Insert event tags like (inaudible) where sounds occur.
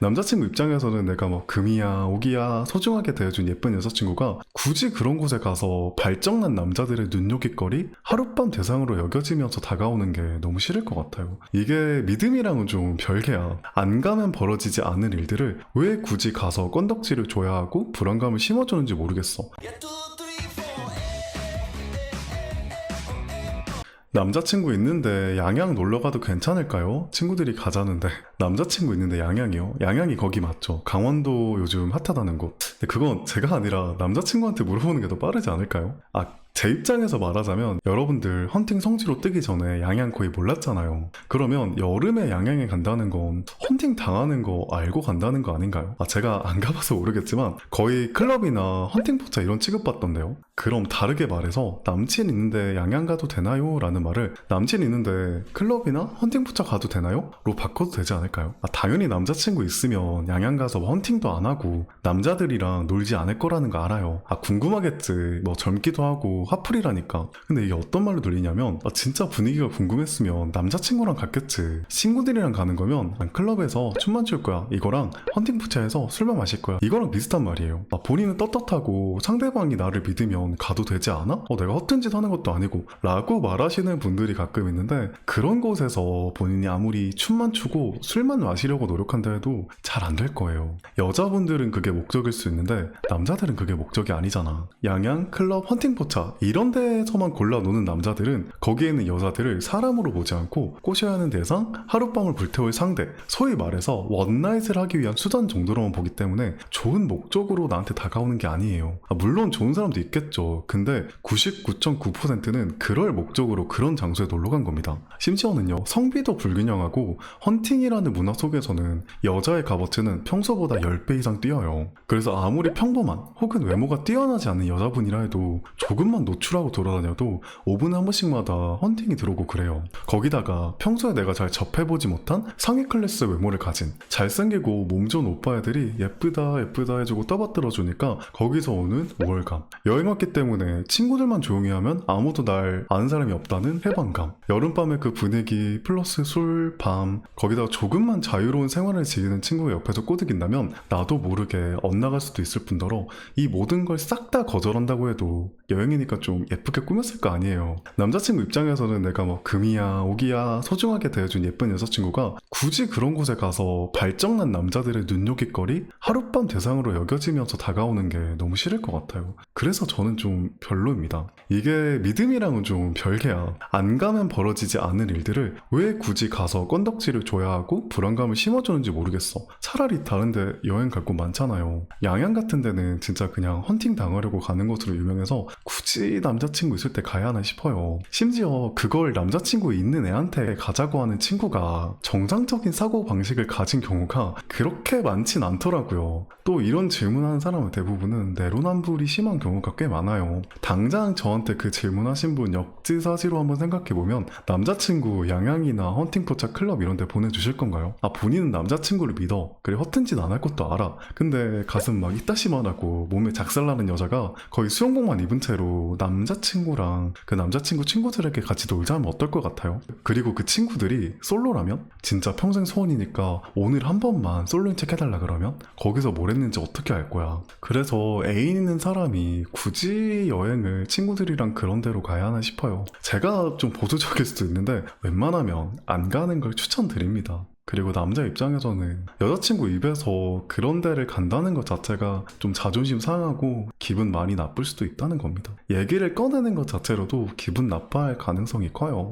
남자친구 입장에서는 내가 뭐 금이야 오기야 소중하게 대해준 예쁜 여자친구가 굳이 그런 곳에 가서 발정난 남자들의 눈요깃거리 하룻밤 대상으로 여겨지면서 다가오는 게 너무 싫을 것 같아요. 이게 믿음이랑은 좀 별개야. 안 가면 벌어지지 않을 일들을 왜 굳이 가서 건덕지를 줘야 하고 불안감을 심어주는지 모르겠어. 남자친구 있는데 양양 놀러 가도 괜찮을까요? 친구들이 가자는데 (laughs) 남자친구 있는데 양양이요? 양양이 거기 맞죠? 강원도 요즘 핫하다는 곳. 근데 그건 제가 아니라 남자친구한테 물어보는 게 더 빠르지 않을까요? 아, 제 입장에서 말하자면 여러분들 헌팅 성지로 뜨기 전에 양양 거의 몰랐잖아요. 그러면 여름에 양양에 간다는 건 헌팅 당하는 거 알고 간다는 거 아닌가요? 아, 제가 안 가봐서 모르겠지만 거의 클럽이나 헌팅 포차 이런 취급받던데요. 그럼 다르게 말해서 남친 있는데 양양 가도 되나요? 라는 말을 남친 있는데 클럽이나 헌팅 포차 가도 되나요? 로 바꿔도 되지 않을까요? 아, 당연히 남자친구 있으면 양양 가서 헌팅도 안 하고 남자들이랑 놀지 않을 거라는 거 알아요. 아, 궁금하겠지. 뭐 젊기도 하고 화풀이라니까. 근데 이게 어떤 말로 들리냐면 아, 진짜 분위기가 궁금했으면 남자친구랑 갔겠지. 친구들이랑 가는 거면 난 클럽에서 춤만 출 거야. 이거랑 헌팅 포차에서 술만 마실 거야. 이거랑 비슷한 말이에요. 아, 본인은 떳떳하고 상대방이 나를 믿으면 가도 되지 않아? 어, 내가 허튼 짓 하는 것도 아니고 라고 말하시는 분들이 가끔 있는데 그런 곳에서 본인이 아무리 춤만 추고 술만 마시려고 노력한다 해도 잘 안 될 거예요. 여자분들은 그게 목적일 수 있는데 남자들은 그게 목적이 아니잖아. 양양, 클럽, 헌팅 포차 이런 데서만 골라 노는 남자들은 거기에 있는 여자들을 사람으로 보지 않고 꼬셔야 하는 대상, 하룻밤을 불태울 상대, 소위 말해서 원나잇을 하기 위한 수단 정도로만 보기 때문에 좋은 목적으로 나한테 다가오는 게 아니에요. 아, 물론 좋은 사람도 있겠죠. 근데 99.9%는 그럴 목적으로 그런 장소에 놀러 간 겁니다. 심지어는요, 성비도 불균형하고 헌팅이라는 문화 속에서는 여자의 값어치는 평소보다 10배 이상 뛰어요. 그래서 아무리 평범한 혹은 외모가 뛰어나지 않은 여자분이라 해도 조금만 노출하고 돌아다녀도 5분에 한 번씩마다 헌팅이 들어오고 그래요. 거기다가 평소에 내가 잘 접해보지 못한 상위 클래스 외모를 가진 잘생기고 몸 좋은 오빠 애들이 예쁘다 예쁘다 해주고 떠받들어 주니까 거기서 오는 우월감. 여행 왔기 때문에 친구들만 조용히 하면 아무도 날 아는 사람이 없다는 해방감. 여름밤의 그 분위기 플러스 술, 밤 거기다가 조금만 자유로운 생활을 즐기는 친구가 옆에서 꼬드긴다면 나도 모르게 엇나갈 수도 있을 뿐더러 이 모든 걸 싹 다 거절한다고 해도 여행이니까 좀 예쁘게 꾸몄을 거 아니에요. 남자친구 입장에서는 내가 뭐 금이야 오기야 소중하게 대해준 예쁜 여자친구가 굳이 그런 곳에 가서 발정난 남자들의 눈요깃거리 하룻밤 대상으로 여겨지면서 다가오는 게 너무 싫을 것 같아요. 그래서 저는 좀 별로입니다. 이게 믿음이랑은 좀 별개야. 안 가면 벌어지지 않을 일들을 왜 굳이 가서 건덕지를 줘야 하고 불안감을 심어주는지 모르겠어. 차라리 다른데 여행 갈 곳 많잖아요. 양양 같은 데는 진짜 그냥 헌팅 당하려고 가는 곳으로 유명해서 굳이 남자친구 있을 때 가야 하나 싶어요. 심지어 그걸 남자친구 있는 애한테 가자고 하는 친구가 정상적인 사고 방식을 가진 경우가 그렇게 많진 않더라고요. 또 이런 질문하는 사람은 대부분은 내로남불이 심한 경우가 꽤 많아요. 당장 저한테 그 질문하신 분 역지사지로 한번 생각해보면 남자친구 양양이나 헌팅포차 클럽 이런 데 보내주실 건가요? 아 본인은 남자친구를 믿어. 그래 허튼 짓 안 할 것도 알아. 근데 가슴 막 이따시만 하고 몸에 작살나는 여자가 거의 수영복만 입은 채로 남자친구랑 그 남자친구 친구들에게 같이 놀자면 어떨 것 같아요? 그리고 그 친구들이 솔로라면? 진짜 평생 소원이니까 오늘 한 번만 솔로인 척 해달라 그러면? 거기서 뭘 했는지 어떻게 알 거야? 그래서 애인 있는 사람이 굳이 여행을 친구들이랑 그런 데로 가야 하나 싶어요. 제가 좀 보수적일 수도 있는데 웬만하면 안 가는 걸 추천드립니다. 그리고 남자 입장에서는 여자친구 입에서 그런 데를 간다는 것 자체가 좀 자존심 상하고 기분 많이 나쁠 수도 있다는 겁니다. 얘기를 꺼내는 것 자체로도 기분 나빠할 가능성이 커요.